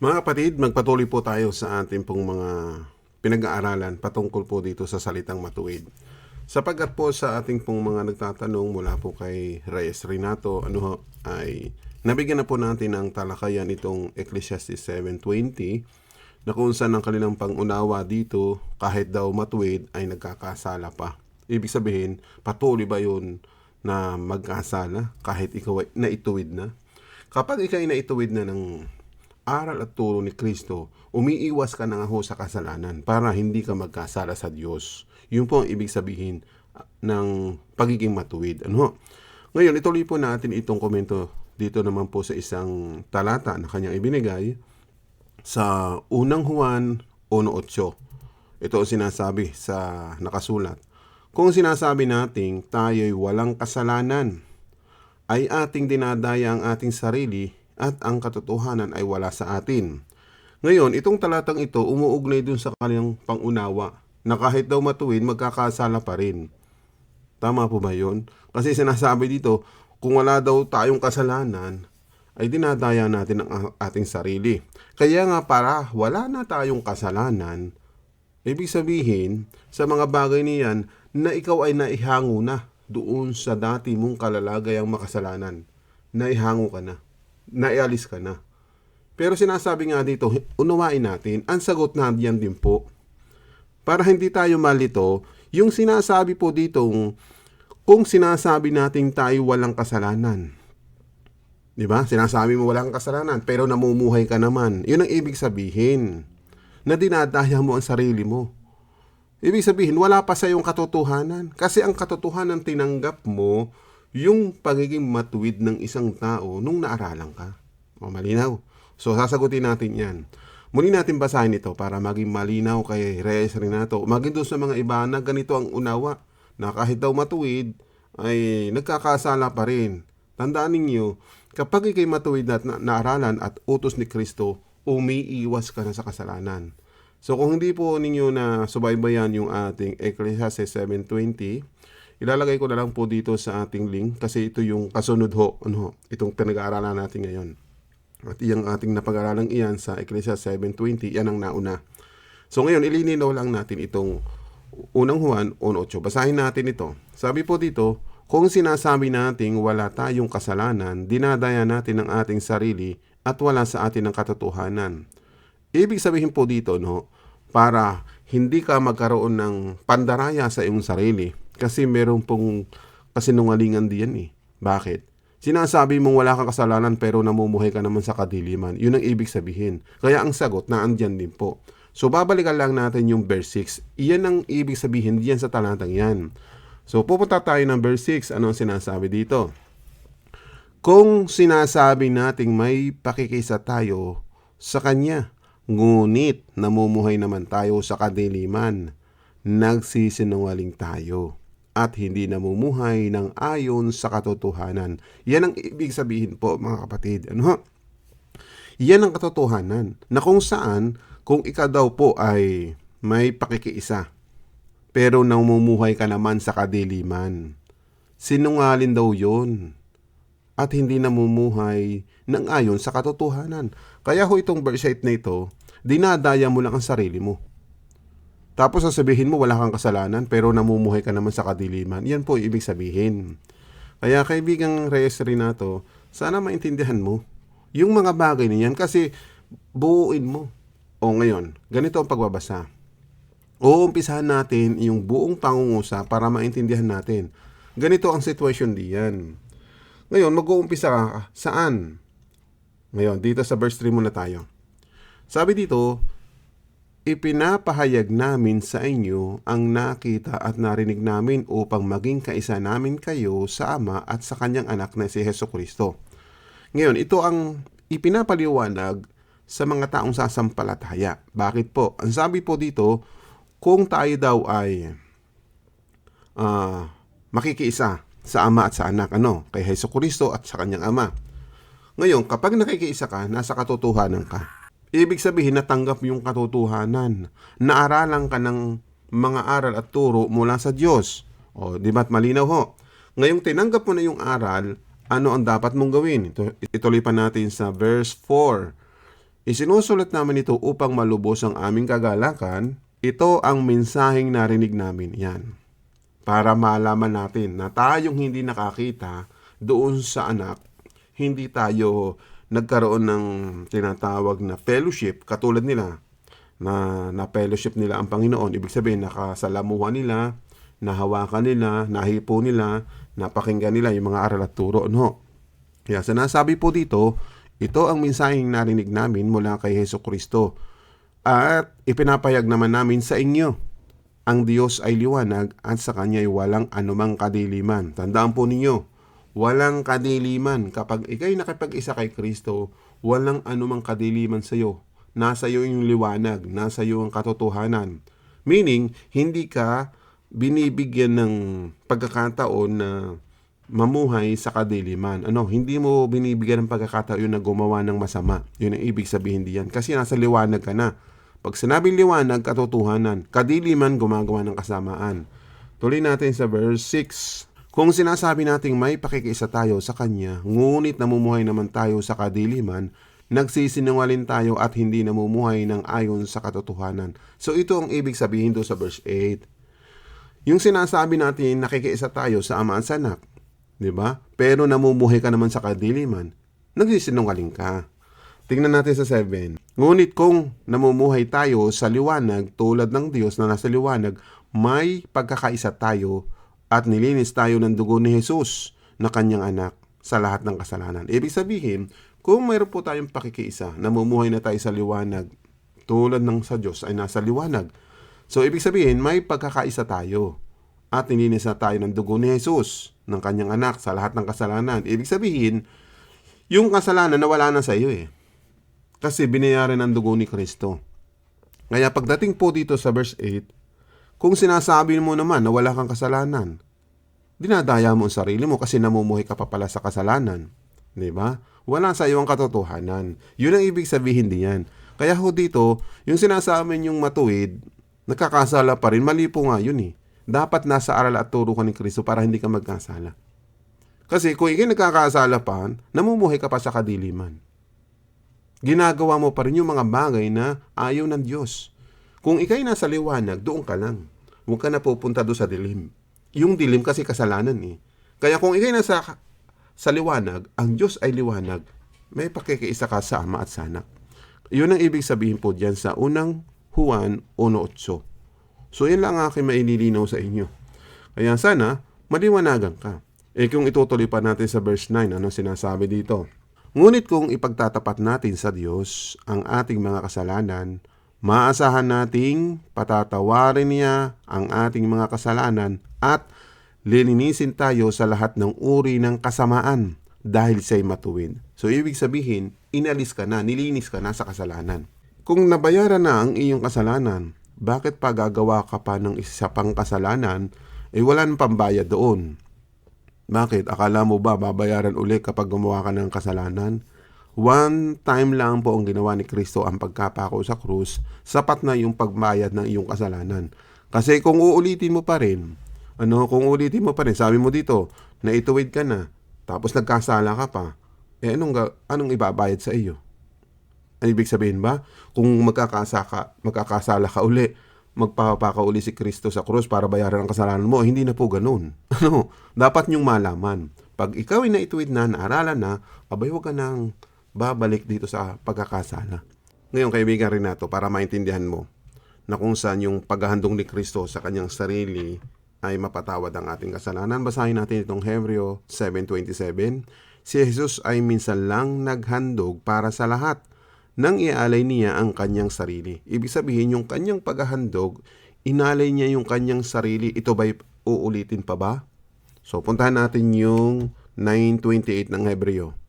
Mga kapatid, magpatuloy po tayo sa ating pong mga pinag-aaralan patungkol po dito sa salitang matuwid. Sapagkat po sa ating pong mga nagtatanong mula po kay Reyes Renato, ano ho, ay nabigyan na po natin ng talakayan itong Ecclesiastes 7.20 na kung saan ang kanilang pangunawa dito, kahit daw matuwid, ay nagkakasala pa. Ibig sabihin, patuloy ba yun na magkasala kahit ikaw ay naituwid na? Kapag ikaw ay naituwid na ng aral at turo ni Kristo, umiiwas ka na nga ho sa kasalanan para hindi ka magkasala sa Diyos. Yun po ang ibig sabihin ah, ng pagiging matuwid. Ano? Ngayon, ituloy po natin itong komento dito naman po sa isang talata na kanyang ibinigay sa unang Juan 1.8. Ito ang sinasabi sa nakasulat. Kung sinasabi nating tayo'y walang kasalanan, ay ating dinadaya ang ating sarili at ang katotohanan ay wala sa atin. Ngayon, itong talatang ito umuugnay dun sa kanyang pangunawa na kahit daw matuwid, magkakasala pa rin. Tama po ba yun? Kasi sinasabi dito, kung wala daw tayong kasalanan, ay dinadaya natin ang ating sarili. Kaya nga para wala na tayong kasalanan, ibig sabihin, sa mga bagay niyan, na ikaw ay naihango na doon sa dati mong kalalagayang makasalanan. Naihango ka na. Naialis ka na. Pero sinasabi nga dito, unawain natin, ang sagot na diyan din po. Para hindi tayo malito, yung sinasabi po dito, kung sinasabi nating tayo walang kasalanan, Di ba? Sinasabi mo walang kasalanan, pero namumuhay ka naman. Yun ang ibig sabihin. Na dinadaya mo ang sarili mo. Ibig sabihin, wala pa sa iyong katotohanan. Kasi ang katotohanan tinanggap mo, yung pagiging matuwid ng isang tao nung naaralan ka. O, malinaw. So, sasagutin natin yan. Muli natin basahin ito para maging malinaw kay Reyes Renato. Maging doon sa mga iba na ganito ang unawa na kahit daw matuwid, ay nagkakasala pa rin. Tandaan ninyo, kapag ikay matuwid na na- naaralan at utos ni Kristo, umiiwas ka na sa kasalanan. So kung hindi po ninyo na subaybayan yung ating Ecclesiastes 7.20, ilalagay ko na lang po dito sa ating link kasi ito yung kasunod ho, ano, itong pinag-aaralan natin ngayon. At iyang ating napag-aralan iyan sa Ecclesiastes 7.20, yan ang nauna. So ngayon, ililinaw lang natin itong unang Juan 1.8. Basahin natin ito. Sabi po dito, kung sinasabi nating wala tayong kasalanan, dinadaya natin ang ating sarili at wala sa atin ang katotohanan. Ibig sabihin po dito, no, para hindi ka magkaroon ng pandaraya sa iyong sarili. Kasi meron pong kasinungalingan diyan eh. Bakit? Sinasabi mong wala kang kasalanan pero namumuhay ka naman sa kadiliman. Yun ang ibig sabihin. Kaya ang sagot na andyan din po. So babalikan lang natin yung verse 6. Iyan ang ibig sabihin diyan sa talatang yan. So pupunta tayo ng verse 6. Ano ang sinasabi dito? Kung sinasabi nating may pakikisa tayo sa Kanya, ngunit namumuhay naman tayo sa kadiliman, nagsisinungaling tayo at hindi namumuhay ng ayon sa katotohanan. Yan ang ibig sabihin po mga kapatid. Ano? Yan ang katotohanan na kung saan kung ikaw daw po ay may pakikiisa pero namumuhay ka naman sa kadiliman. Sinungalin daw yon at hindi namumuhay ng ayon sa katotohanan. Kaya ho itong verse 8 na ito, dinadaya mo lang ang sarili mo. Tapos sasabihin mo wala kang kasalanan pero namumuhay ka naman sa kadiliman. Yan po ibig sabihin. Kaya kaibigang Reyes Renato, sana maintindihan mo yung mga bagay na yan kasi buuin mo. O ngayon, ganito ang pagbabasa. Uumpisahan natin yung buong pangungusa para maintindihan natin. Ganito ang sitwasyon diyan. Ngayon, mag-uumpisa ka saan? Ngayon, dito sa verse 3 muna tayo. Sabi dito, Ipinapahayag namin sa inyo ang nakita at narinig namin upang maging kaisa namin kayo sa Ama at sa Kanyang anak na si Heso Kristo. Ngayon, ito ang ipinapaliwanag sa mga taong sasampalataya. Bakit po? Ang sabi po dito, kung tayo daw ay ah, makikiisa sa Ama at sa Anak, ano, kay Heso Kristo at sa Kanyang Ama. Ngayon, kapag nakikiisa ka, nasa katotohanan ka. Ibig sabihin, natanggap yung katotohanan. Naaralan ka ng mga aral at turo mula sa Diyos. O, di ba't malinaw ho? Ngayong tinanggap mo na yung aral, ano ang dapat mong gawin? Ito, ituloy pa natin sa verse 4. Isinusulat namin ito upang malubos ang aming kagalakan. Ito ang mensaheng narinig namin. Yan. Para malaman natin na tayong hindi nakakita doon sa anak, hindi tayo nagkaroon ng tinatawag na fellowship katulad nila na na fellowship nila ang Panginoon. Ibig sabihin, nakasalamuhan nila, nahawakan nila, nahipo nila, napakinggan nila yung mga aral at turo. No. Kaya sinasabi po dito, ito ang mensaheng narinig namin mula kay Heso Kristo. At ipinapayag naman namin sa inyo, ang Diyos ay liwanag at sa Kanya ay walang anumang kadiliman. Tandaan po ninyo, walang kadiliman. Kapag ikay nakipag-isa kay Kristo, walang anumang kadiliman sa iyo. Nasa iyo yung liwanag, nasa iyo ang katotohanan. Meaning, hindi ka binibigyan ng pagkakataon na mamuhay sa kadiliman. Ano, hindi mo binibigyan ng pagkakataon na gumawa ng masama. Yun ang ibig sabihin diyan. Kasi nasa liwanag ka na. Pag sinabing liwanag, katotohanan. Kadiliman, gumagawa ng kasamaan. Tuloy natin sa verse 6. Kung sinasabi nating may pakikiisa tayo sa Kanya, ngunit namumuhay naman tayo sa kadiliman, nagsisinungaling tayo at hindi namumuhay ng ayon sa katotohanan. So ito ang ibig sabihin do sa verse 8. Yung sinasabi natin nakikiisa tayo sa ama at sa 'di ba? Pero namumuhay ka naman sa kadiliman, nagsisinungaling ka. Tingnan natin sa 7. Ngunit kung namumuhay tayo sa liwanag tulad ng Diyos na nasa liwanag, may pagkakaisa tayo at nilinis tayo ng dugo ni Jesus na kanyang anak sa lahat ng kasalanan. Ibig sabihin, kung mayroon po tayong pakikiisa, namumuhay na tayo sa liwanag tulad ng sa Diyos ay nasa liwanag. So, ibig sabihin, may pagkakaisa tayo at nilinis na tayo ng dugo ni Jesus ng kanyang anak sa lahat ng kasalanan. Ibig sabihin, yung kasalanan nawala na sa iyo eh. Kasi binayaran ng dugo ni Kristo. Kaya pagdating po dito sa verse 8, kung sinasabi mo naman na wala kang kasalanan, dinadaya mo ang sarili mo kasi namumuhay ka pa pala sa kasalanan. Di ba? Wala sa iyo ang katotohanan. Yun ang ibig sabihin diyan. Kaya ho dito, yung sinasabi yung matuwid, nagkakasala pa rin. Mali po nga yun eh. Dapat nasa aral at turo ka ni Kristo para hindi ka magkasala. Kasi kung ikay nagkakasala pa, namumuhay ka pa sa kadiliman. Ginagawa mo pa rin yung mga bagay na ayaw ng Diyos. Kung ikay nasa liwanag, doon ka lang. Huwag ka na pupunta doon sa dilim. Yung dilim kasi kasalanan eh. Kaya kung ikay nasa sa liwanag, ang Diyos ay liwanag, may pakikiisa ka sa Ama at sa Anak. Yun ang ibig sabihin po dyan sa unang Juan 1.8. So yan lang aking maililinaw sa inyo. Kaya sana, maliwanagan ka. Eh kung itutuloy pa natin sa verse 9, ano sinasabi dito? Ngunit kung ipagtatapat natin sa Diyos ang ating mga kasalanan, maasahan nating patatawarin niya ang ating mga kasalanan at lilinisin tayo sa lahat ng uri ng kasamaan dahil siya'y matuwid. So, ibig sabihin, inalis ka na, nilinis ka na sa kasalanan. Kung nabayaran na ang iyong kasalanan, bakit pa gagawa ka pa ng isa pang kasalanan, eh wala nang pambayad doon. Bakit? Akala mo ba babayaran uli kapag gumawa ka ng kasalanan? One time lang po ang ginawa ni Kristo ang pagkapako sa krus, sapat na yung pagbayad ng iyong kasalanan. Kasi kung uulitin mo pa rin, ano, kung uulitin mo pa rin, sabi mo dito, na ituwid ka na, tapos nagkasala ka pa, eh anong, anong ibabayad sa iyo? Ang ibig sabihin ba, kung magkakasa ka, magkakasala ka uli, magpapaka uli si Kristo sa krus para bayaran ang kasalanan mo, hindi na po ganun. Ano, dapat niyong malaman. Pag ikaw ay naituwid na, naaralan na, abay huwag ka nang babalik dito sa pagkakasala. Ngayon, kaibigan rin nato, para maintindihan mo, na kung saan yung paghahandong ni Kristo sa kanyang sarili ay mapatawad ang ating kasalanan. Basahin natin itong Hebreo 7.27. Si Jesus ay minsan lang naghandog para sa lahat nang ialay niya ang kanyang sarili. Ibig sabihin, yung kanyang paghahandog, inalay niya yung kanyang sarili. Ito ba'y uulitin pa ba? So, puntahan natin yung 9.28 ng Hebreo.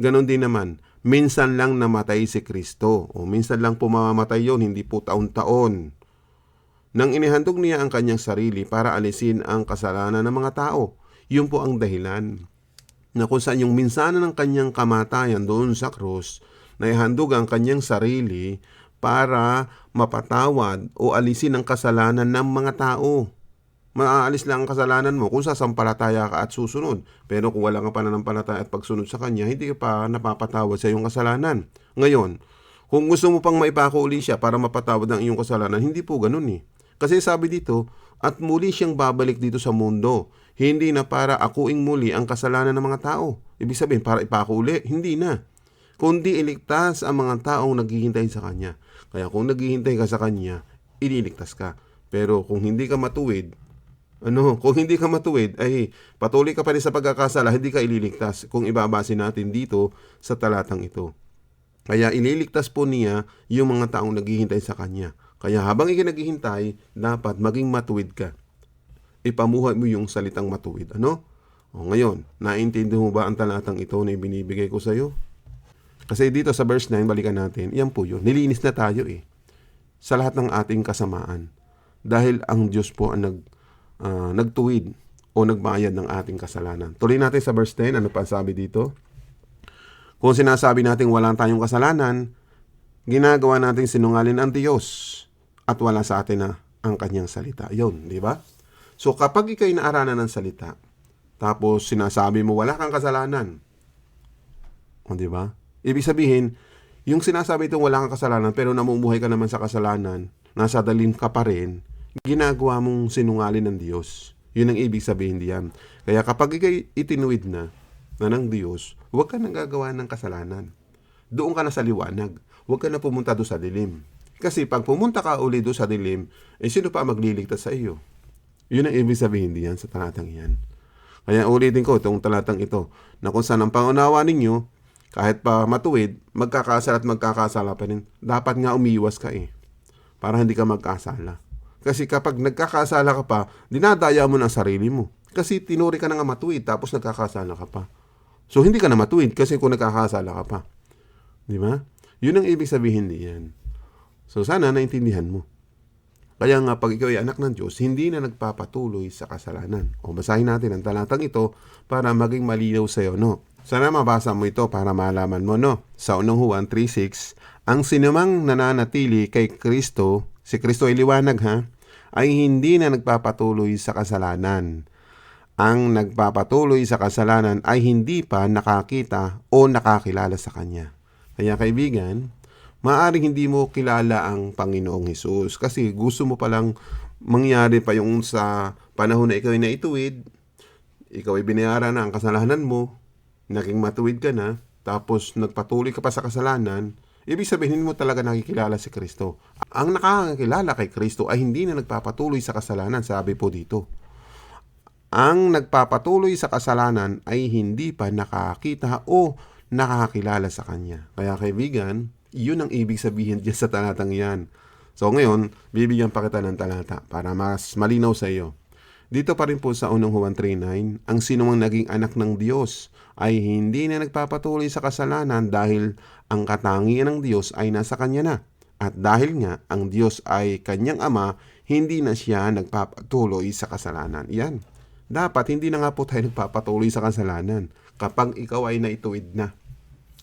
Ganon din naman, minsan lang namatay si Kristo. O minsan lang pumamatay yon hindi po taon-taon. Nang inihandog niya ang kanyang sarili para alisin ang kasalanan ng mga tao. Yun po ang dahilan. Na kung saan yung minsanan ng kanyang kamatayan doon sa krus, na ihandog ang kanyang sarili para mapatawad o alisin ang kasalanan ng mga tao. Maaalis lang ang kasalanan mo kung sasampalataya ka at susunod. Pero kung wala ka pananampalataya at pagsunod sa Kanya, hindi ka pa napapatawad sa iyong kasalanan. Ngayon, Kung gusto mo pang maipako uli siya para mapatawad ang iyong kasalanan, hindi po ganun eh. Kasi sabi dito, at muli siyang babalik dito sa mundo. Hindi na para akuing muli ang kasalanan ng mga tao. Ibig sabihin, para ipako uli, hindi na. Kundi iligtas ang mga taong naghihintay sa Kanya. Kaya kung naghihintay ka sa Kanya, ililigtas ka. Pero kung hindi ka matuwid, ano, kung hindi ka matuwid, ay patuloy ka pa rin sa pagkakasala, hindi ka ililigtas kung ibabase natin dito sa talatang ito. Kaya ililigtas po niya yung mga taong naghihintay sa Kanya. Kaya habang ikaw naghihintay, dapat maging matuwid ka. Ipamuhay mo yung salitang matuwid. Ano? O ngayon, naintindi mo ba ang talatang ito na ibinibigay ko sa iyo? Kasi dito sa verse 9, balikan natin, yan po yun. Nilinis na tayo eh. Sa lahat ng ating kasamaan. Dahil ang Diyos po ang nag, ah, nagtuwid o nagbayad ng ating kasalanan. Tuloy natin sa verse 10, ano pa sabi dito? Kung sinasabi natin wala tayong kasalanan, ginagawa nating sinungalin ang Diyos at wala sa atin na ang kanyang salita. Yun, di ba? So kapag ikay naaranan ng salita, tapos sinasabi mo wala kang kasalanan, o di ba? Ibig sabihin, yung sinasabi itong wala kang kasalanan pero namumuhay ka naman sa kasalanan, nasa dalim ka pa rin, ginagawa mong sinungalin ng Diyos. Yun ang ibig sabihin diyan. Kaya kapag ikay itinuwid na, na ng Diyos, huwag ka nang gagawa ng kasalanan. Doon ka na sa liwanag. Huwag ka na pumunta doon sa dilim. Kasi pag pumunta ka uli doon sa dilim, eh sino pa magliligtas sa iyo? Yun ang ibig sabihin diyan sa talatang iyan. Kaya ulitin ko itong talatang ito, na kung saan ang pangunawa ninyo, kahit pa matuwid, magkakasala at magkakasala pa rin. Dapat nga umiwas ka eh. Para hindi ka magkasala. Kasi kapag nagkakasala ka pa, dinadaya mo na ang sarili mo. Kasi tinuri ka na nga matuwid, tapos nagkakasala ka pa. So hindi ka na matuwid kasi kung nagkakasala ka pa. Di ba? Yun ang ibig sabihin diyan. So sana naintindihan mo. Kaya nga pag ikaw ay anak ng Diyos, hindi na nagpapatuloy sa kasalanan. O basahin natin ang talatang ito para maging malinaw sa iyo, no? Sana mabasa mo ito para malaman mo, no? Sa unang Juan 3.6, ang sinumang nananatili kay Kristo, si Kristo ay liwanag ha, ay hindi na nagpapatuloy sa kasalanan. Ang nagpapatuloy sa kasalanan ay hindi pa nakakita o nakakilala sa Kanya. Kaya kaibigan, maaring hindi mo kilala ang Panginoong Hesus kasi gusto mo palang mangyari pa yung sa panahon na ikaw ay naituwid, ikaw ay binayaran na ang kasalanan mo, naging matuwid ka na, tapos nagpatuloy ka pa sa kasalanan, ibig sabihin hindi mo talaga nakikilala si Kristo. Ang nakakakilala kay Kristo ay hindi na nagpapatuloy sa kasalanan, sabi po dito. Ang nagpapatuloy sa kasalanan ay hindi pa nakakita o nakakakilala sa Kanya. Kaya kaibigan, yun ang ibig sabihin dyan sa talatang yan. So ngayon, bibigyan pa kita ng talata para mas malinaw sa iyo. Dito pa rin po sa unang Juan 3.9, ang sinumang naging anak ng Diyos ay hindi na nagpapatuloy sa kasalanan dahil ang katangian ng Diyos ay nasa Kanya na. At dahil nga ang Diyos ay Kanyang Ama, hindi na siya nagpapatuloy sa kasalanan. Yan. Dapat hindi na nga po tayo nagpapatuloy sa kasalanan kapag ikaw ay naituwid na.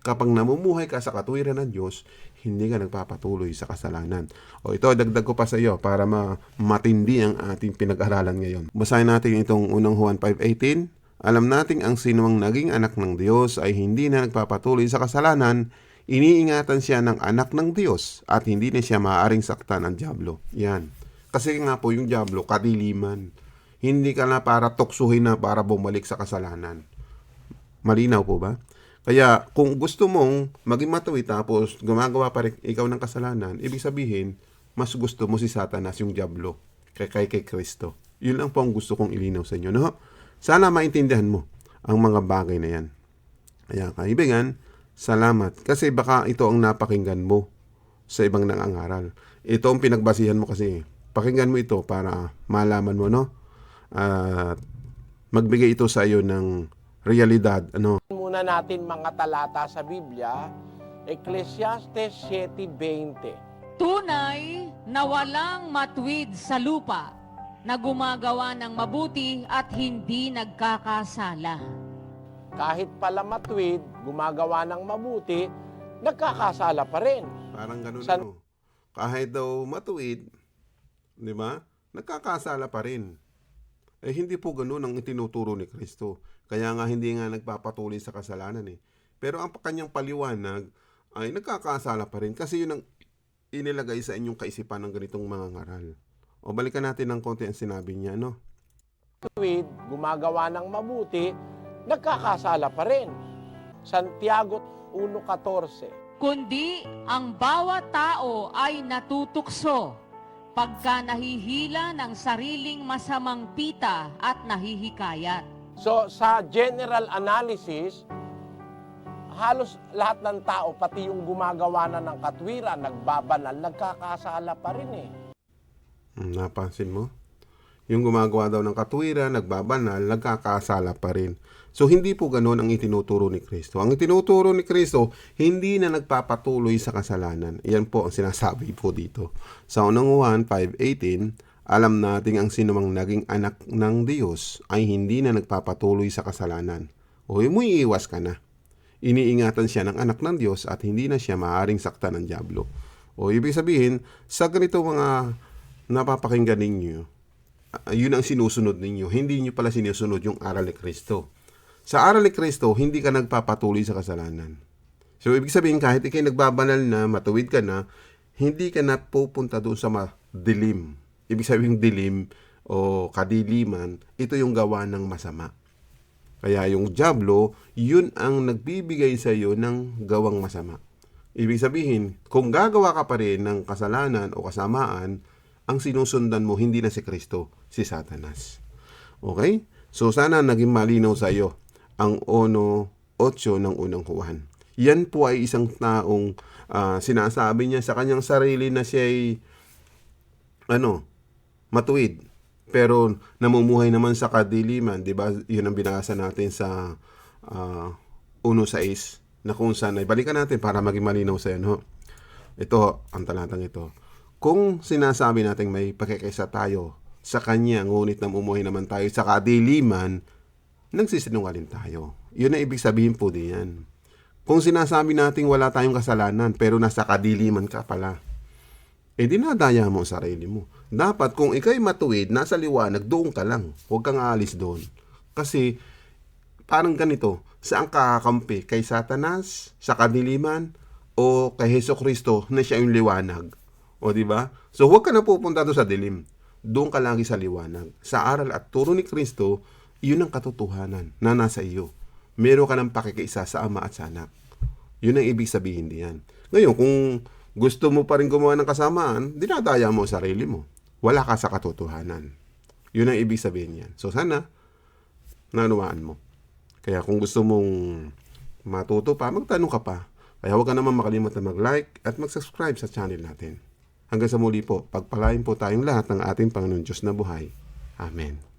Kapag namumuhay ka sa katwiran ng Diyos, hindi ka nagpapatuloy sa kasalanan. O ito, dagdag ko pa sa iyo para ma- matindi ang ating pinag-aralan ngayon. Basahin natin itong unang Juan 5.18. Alam nating ang sinumang naging anak ng Diyos ay hindi na nagpapatuloy sa kasalanan, iniingatan siya ng anak ng Diyos at hindi na siya maaaring saktan ng Diablo. Yan. Kasi nga po yung Diablo, kadiliman. Hindi ka na para tuksuhin na para bumalik sa kasalanan. Malinaw po ba? Kaya kung gusto mong maging matuwid tapos gumagawa pa rin ikaw ng kasalanan, ibig sabihin, mas gusto mo si Satanas, yung Diablo, kay kay, kay Kristo. Yun lang po ang gusto kong ilinaw sa inyo. No? Sana maintindihan mo ang mga bagay na yan. Kaya kaibigan, salamat. Kasi baka ito ang napakinggan mo sa ibang nangangaral. Ito ang pinagbasihan mo kasi. Pakinggan mo ito para malaman mo, no? At magbigay ito sa iyo ng realidad, ano? muna natin mga talata sa Biblia, Ecclesiastes 7.20. Tunay na walang matwid sa lupa na gumagawa ng mabuti at hindi nagkakasala. Kahit pala matwid, gumagawa ng mabuti, nagkakasala pa rin. Parang ganun San- ano. Kahit daw matuwid, di ba? Nagkakasala pa rin. Eh hindi po ganun ang itinuturo ni Kristo. Kaya nga hindi nga nagpapatuloy sa kasalanan eh. Pero ang kanyang paliwanag ay nagkakasala pa rin kasi yun ang inilagay sa inyong kaisipan ng ganitong mga ngaral. O balikan natin ng konti ang sinabi niya, no? matuwid, gumagawa ng mabuti, nagkakasala pa rin. Santiago 1.14 Kundi ang bawat tao ay natutukso pagka nahihila ng sariling masamang pita at nahihikayat. So sa general analysis, halos lahat ng tao, pati yung gumagawa na ng katwiran, nagbabanal, nagkakasala pa rin eh. Hmm, Napansin mo? Yung gumagawa daw ng katwiran, nagbabanal, nagkakasala pa rin. So, hindi po ganun ang itinuturo ni Kristo. Ang itinuturo ni Kristo, hindi na nagpapatuloy sa kasalanan. Yan po ang sinasabi po dito. Sa unang 1, 5.18, alam nating ang sinumang naging anak ng Diyos ay hindi na nagpapatuloy sa kasalanan. O iwas ka na. Iniingatan siya ng anak ng Diyos at hindi na siya maaaring sakta ng Diablo. O ibig sabihin, sa ganito mga napapakinggan ninyo, Ah, yun ang sinusunod ninyo. Hindi nyo pala sinusunod yung aral ni Kristo. Sa aral ni Kristo, hindi ka nagpapatuloy sa kasalanan. So, ibig sabihin, kahit ikay nagbabanal na, matuwid ka na, hindi ka na pupunta doon sa dilim. Ibig sabihin, dilim o kadiliman, ito yung gawa ng masama. Kaya yung Diablo, yun ang nagbibigay sa iyo ng gawang masama. Ibig sabihin, kung gagawa ka pa rin ng kasalanan o kasamaan, ang sinusundan mo hindi na si Kristo, si Satanas. Okay? So sana naging malinaw sa iyo ang ono 8 ng unang Juan. Yan po ay isang taong ah, sinasabi niya sa kanyang sarili na siya ay ano, matuwid. Pero namumuhay naman sa kadiliman, 'di ba? 'Yun ang binasa natin sa uh, 1.6 na kung saan ay balikan natin para maging malinaw sa ano. Ito, ang talatang ito. Kung sinasabi natin may pakikaisa tayo sa Kanya, ngunit namumuhay naman tayo sa kadiliman, nagsisinungaling tayo. Yun ang ibig sabihin po diyan. Kung sinasabi natin wala tayong kasalanan, pero nasa kadiliman ka pala, eh dinadaya mo ang sarili mo. Dapat kung ikay matuwid, nasa liwanag, doon ka lang. Huwag kang aalis doon. Kasi parang ganito, saan ka kakampi? Kay Satanas, sa kadiliman, o kay Heso Kristo na siya yung liwanag? O di ba? So huwag ka na pupunta doon sa dilim. Doon ka lagi sa liwanag. Sa aral at turo ni Kristo, yun ang katotohanan na nasa iyo. Meron ka ng pakikiisa sa ama at sa anak. Yun ang ibig sabihin diyan. Ngayon, kung gusto mo pa rin gumawa ng kasamaan, dinadaya mo ang sarili mo. Wala ka sa katotohanan. Yun ang ibig sabihin yan. So sana, nanawaan mo. Kaya kung gusto mong matuto pa, magtanong ka pa. Kaya huwag ka naman makalimutan mag-like at mag-subscribe sa channel natin. Hanggang sa muli po, pagpalain po tayong lahat ng ating Panginoon Diyos na buhay. Amen.